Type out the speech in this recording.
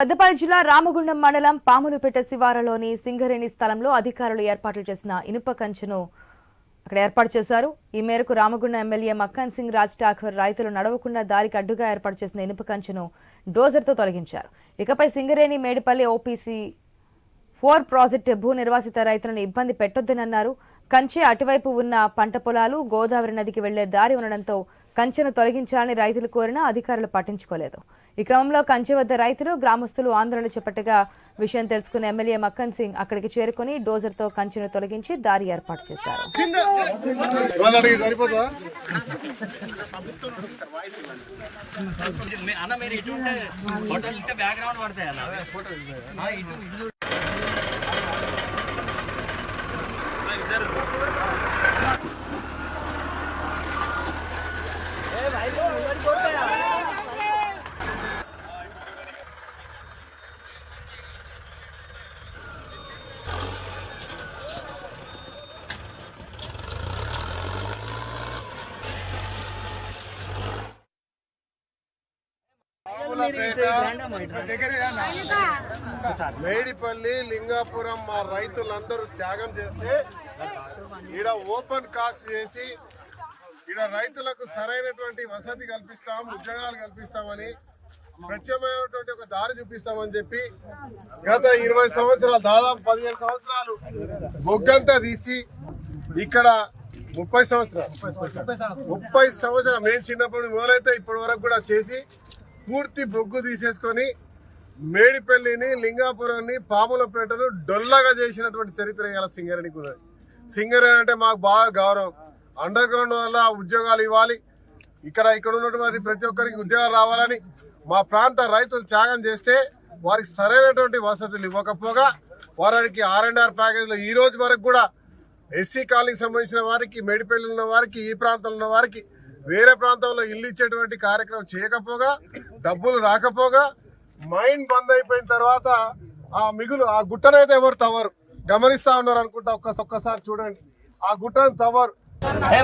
పెద్దపల్లి జిల్లా రామగుండం మండలం పాములపేట శివారలోని సింగరేణి స్థలంలో అధికారులు ఏర్పాట్లు చేసిన ఇనుప కంచెను అక్కడ ఏర్పాటు చేశారు. ఈ మేరకు రామగుండం ఎమ్మెల్యే మక్కన్ సింగ్ రాజ్ ఠాకూర్ రైతులు నడవకుండా దారికి అడ్డుగా ఏర్పాటు చేసిన ఇనుప కంచెను డోజర్తో తొలగించారు. ఇకపై Singareni Medipalli OPC four project భూ నిర్వాసిత రైతులను ఇబ్బంది పెట్టొద్దనన్నారు కంచె అటువైపు ఉన్న పంట పొలాలు గోదావరి నదికి వెళ్ళే దారి ఉండడంతో కంచెను తొలగించాలని రైతులు కోరినా అధికారులు పట్టించుకోలేదు. ఈ క్రమంలో కంచె వద్ద రైతులు గ్రామస్తులు ఆందోళన చేపట్టగా విషయం తెలుసుకున్న ఎమ్మెల్యే మక్కన్ సింగ్ అక్కడికి చేరుకుని డోజర్తో కంచెను తొలగించి దారి ఏర్పాటు చేశారు. అన్న మీరు ఇటు బ్యాక్గ్రౌండ్ పడతాయి అన్న ఆ, ఇటు ఇటు మేడిపల్లి లింగాపురం మా రైతులందరూ త్యాగం చేస్తే ఈడ ఓపెన్ కాస్ట్ చేసి ఇక్కడ రైతులకు సరైనటువంటి వసతి కల్పిస్తాం ఉద్యోగాలు కల్పిస్తామని ప్రత్యేకమైనటువంటి ఒక దారి చూపిస్తామని చెప్పి గత ఇరవై సంవత్సరాలు దాదాపు పదిహేను సంవత్సరాలు బొగ్గంతా తీసి ఇక్కడ ముప్పై సంవత్సరాలు ముప్పై సంవత్సరాలు. మేము చిన్నప్పుడు మొదలైతే ఇప్పటి వరకు కూడా చేసి పూర్తి బొగ్గు తీసేసుకొని మేడిపల్లిని లింగాపురాన్ని పాములపేటను డొల్లగా చేసినటువంటి చరిత్ర ఇవాళ సింగరేణికి ఉన్నది. సింగరేణి అంటే మాకు బాగా గౌరవం. అండర్ గ్రౌండ్ వల్ల ఉద్యోగాలు ఇవ్వాలి. ఇక్కడ ఇక్కడ ఉన్నటువంటి ప్రతి ఒక్కరికి ఉద్యోగాలు రావాలని మా ప్రాంత రైతులు త్యాగం చేస్తే వారికి సరైనటువంటి వసతులు ఇవ్వకపోగా వారికి ఆర్ అండ్ ఆర్ ప్యాకేజ్లో ఈ రోజు వరకు కూడా ఎస్సీ కాలనీకి సంబంధించిన వారికి మేడిపల్లి ఉన్న వారికి ఈ ప్రాంతంలో ఉన్న వారికి వేరే ప్రాంతంలో ఇల్లు ఇచ్చేటువంటి కార్యక్రమం చేయకపోగా డబ్బులు రాకపోగా మైండ్ బంద్ అయిపోయిన తర్వాత ఆ మిగులు ఆ గుట్టనైతే ఎవరు తవ్వరు. గమనిస్తా ఉన్నారు అనుకుంటా ఒక్కసారి చూడండి. ఆ గుట్టను తవ్వరు. ఏ,